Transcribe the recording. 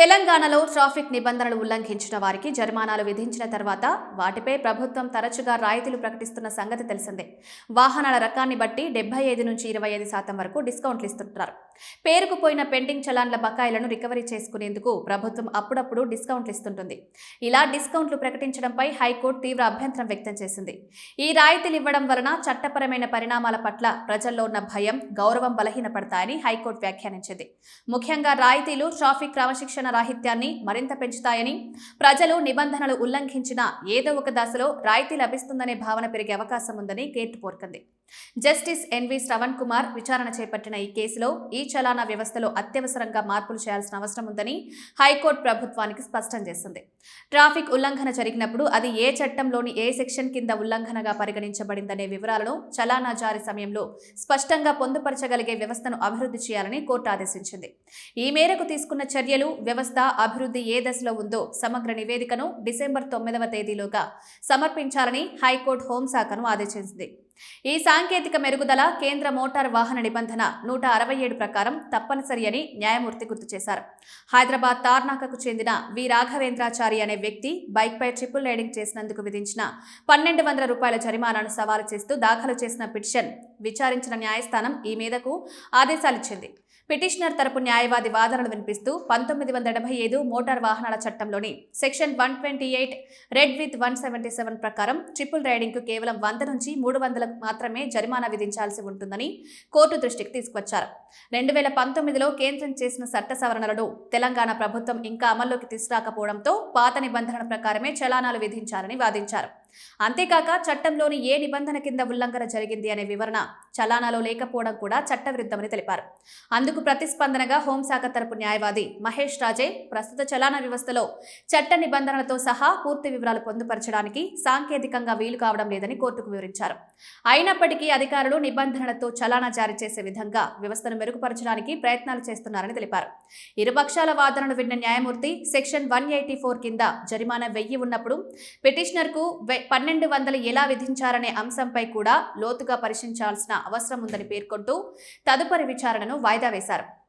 తెలంగాణలో ట్రాఫిక్ నిబంధనలు ఉల్లంఘించిన వారికి జరిమానాలు విధించిన తర్వాత వాటిపై ప్రభుత్వం తరచుగా రాయితీలు ప్రకటిస్తున్న సంగతి తెలిసిందే. వాహనాల రకాన్ని బట్టి డెబ్బై ఐదు నుంచి ఇరవై ఐదు శాతం వరకు డిస్కౌంట్లు ఇస్తుంటారు. పేరుకుపోయిన పెండింగ్ చలాన్ల బకాయిలను రికవరీ చేసుకునేందుకు ప్రభుత్వం అప్పుడప్పుడు డిస్కౌంట్లు ఇస్తుంటుంది. ఇలా డిస్కౌంట్లు ప్రకటించడంపై హైకోర్టు తీవ్ర అభ్యంతరం వ్యక్తం చేసింది. ఈ రాయితీలు ఇవ్వడం వలన చట్టపరమైన పరిణామాల పట్ల ప్రజల్లో ఉన్న భయం గౌరవం బలహీనపడతాయని హైకోర్టు వ్యాఖ్యానించింది. ముఖ్యంగా రాయితీలు ట్రాఫిక్ క్రమశిక్షణ రాహిత్యాన్ని మరింత పెంచుతాయని ప్రజలు నిబంధనలు ఉల్లంఘించిన ఏదో ఒక దశలో రాయితీ లభిస్తుందనే భావన పెరిగే అవకాశం ఉందని కేర్టు కోర్కంది justice N V Shravan Kumar విచారణ చేపట్టిన ఈ కేసులో ఈ చలానా వ్యవస్థలో అత్యవసరంగా మార్పులు చేయాల్సిన అవసరం ఉందని హైకోర్టు ప్రభుత్వానికి స్పష్టం చేసింది. ట్రాఫిక్ ఉల్లంఘన జరిగినప్పుడు అది ఏ చట్టంలోని ఏ సెక్షన్ కింద ఉల్లంఘనగా పరిగణించబడిందనే వివరాలను చలానా జారీ సమయంలో స్పష్టంగా పొందుపరచగలిగే వ్యవస్థను అభివృద్ధి చేయాలని కోర్టు ఆదేశించింది. ఈ మేరకు తీసుకున్న చర్యలు వ్యవస్థ అభివృద్ధి ఏ దశలో ఉందో సమగ్ర నివేదికను డిసెంబర్ తొమ్మిదవ తేదీలోగా సమర్పించాలని హైకోర్టు హోంశాఖను ఆదేశించింది. ఈ సాంకేతిక మెరుగుదల కేంద్ర మోటార్ వాహన నిబంధన నూట అరవై ఏడు ప్రకారం తప్పనిసరి అని న్యాయమూర్తి గుర్తు చేశారు. హైదరాబాద్ తార్నాకకు చెందిన వి. రాఘవేంద్రాచారి అనే వ్యక్తి బైక్పై ట్రిపుల్ రైడింగ్ చేసినందుకు విధించిన పన్నెండు వందల రూపాయల జరిమానాను సవాలు చేస్తూ దాఖలు చేసిన పిటిషన్ విచారించిన న్యాయస్థానం ఈ మీదకు ఆదేశాలిచ్చింది పిటిషనర్ తరపు న్యాయవాది వాదనలు వినిపిస్తూ పంతొమ్మిది వందల డెబ్బై ఐదు మోటార్ వాహనాల చట్టంలోని section one twenty eight read with one seventy seven ప్రకారం ట్రిపుల్ రైడింగ్కు కేవలం వంద నుంచి మూడు వందలకు మాత్రమే జరిమానా విధించాల్సి ఉంటుందని కోర్టు దృష్టికి తీసుకొచ్చారు. రెండు వేల పంతొమ్మిదిలో కేంద్రం చేసిన చట్ట సవరణలను తెలంగాణ ప్రభుత్వం ఇంకా అమల్లోకి తీసుకురాకపోవడంతో పాత నిబంధనల ప్రకారమే చలానాలు విధించారని వాదించారు. అంతేకాక చట్టంలోని ఏ నిబంధన కింద ఉల్లంఘన జరిగింది అనే వివరణ చలానాలో లేకపోవడం కూడా చట్టవిరుద్ధమని తెలిపారు. అందుకు ప్రతిస్పందనగా హోంశాఖ తరపు న్యాయవాది మహేష్ రాజే ప్రస్తుత చలానా వ్యవస్థలో చట్ట నిబంధనలతో సహా పూర్తి వివరాలు పొందుపరచడానికి సాంకేతికంగా వీలు కావడం లేదని కోర్టుకు వివరించారు. అయినప్పటికీ అధికారులు నిబంధనలతో చలానా జారీ చేసే విధంగా వ్యవస్థను మెరుగుపరచడానికి ప్రయత్నాలు చేస్తున్నారని తెలిపారు. ఇరుపక్షాల వాదనలు విన్న న్యాయమూర్తి సెక్షన్ వన్ ఎయిటీ ఫోర్ కింద జరిమానా వెయ్యి ఉన్నప్పుడు పిటిషనర్కు వె- పన్నెండు వందలు ఎలా విధించారనే అంశంపై కూడా లోతుగా పరిశీలించాల్సిన అవసరం ఉందని పేర్కొంటూ తదుపరి విచారణను వాయిదా వేశారు.